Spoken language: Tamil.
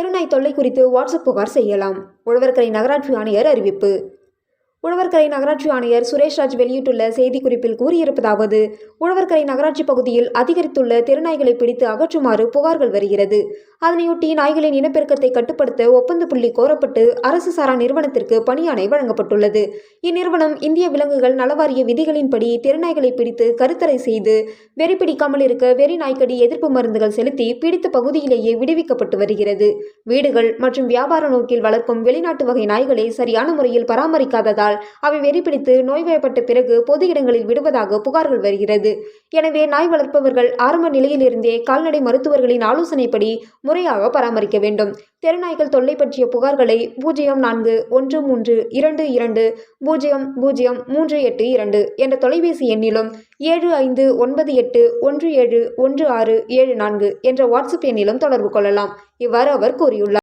தெருநாய் தொல்லை குறித்து வாட்ஸ்அப் புகார் செய்யலாம். உழவர்கரை நகராட்சி ஆணையர் அறிவிப்பு. உழவர்கரை நகராட்சி ஆணையர் சுரேஷ்ராஜ் வெளியிட்டுள்ள செய்திக்குறிப்பில் கூறியிருப்பதாவது உழவர்கரை நகராட்சி பகுதியில் அதிகரித்துள்ள தெருநாய்களை பிடித்து அகற்றுமாறு புகார்கள் வருகிறது. அதனையொட்டி நாய்களின் இனப்பெருக்கத்தை கட்டுப்படுத்த ஒப்பந்த புள்ளி கோரப்பட்டு அரசு சாரா நிறுவனத்திற்கு பணியாணை வழங்கப்பட்டுள்ளது. இந்நிறுவனம் இந்திய விலங்குகள் நலவாரிய விதிகளின்படி தெருநாய்களை பிடித்து கருத்தரை செய்து வெறி பிடிக்காமல் இருக்க வெறி நாய்க்கடி எதிர்ப்பு மருந்துகள் செலுத்தி பிடித்த பகுதியிலேயே விடுவிக்கப்பட்டு வருகிறது. வீடுகள் மற்றும் வியாபார நோக்கில் வளர்க்கும் வெளிநாட்டு வகை நாய்களை சரியான முறையில் பராமரிக்காததால் அவை வெறி பிடித்து நோய்வாய்ப்பட்ட பிறகு பொது இடங்களில் விடுவதாக புகார்கள் வருகிறது. எனவே நாய் வளர்ப்பவர்கள் ஆரம்ப நிலையிலிருந்தே கால்நடை மருத்துவர்களின் ஆலோசனைப்படி முறையாக பராமரிக்க வேண்டும். தெருநாய்கள் தொல்லை பற்றிய புகார்களை பூஜ்ஜியம் நான்கு ஒன்று மூன்று இரண்டு இரண்டு பூஜ்ஜியம் பூஜ்ஜியம் மூன்று எட்டு இரண்டு என்ற தொலைபேசி எண்ணிலும் ஏழு ஐந்து ஒன்பது எட்டு ஒன்று ஏழு ஒன்று ஆறு ஏழு நான்கு என்ற வாட்ஸ்அப் எண்ணிலும் தொடர்பு கொள்ளலாம். இவ்வாறு அவர் கூறியுள்ளார்.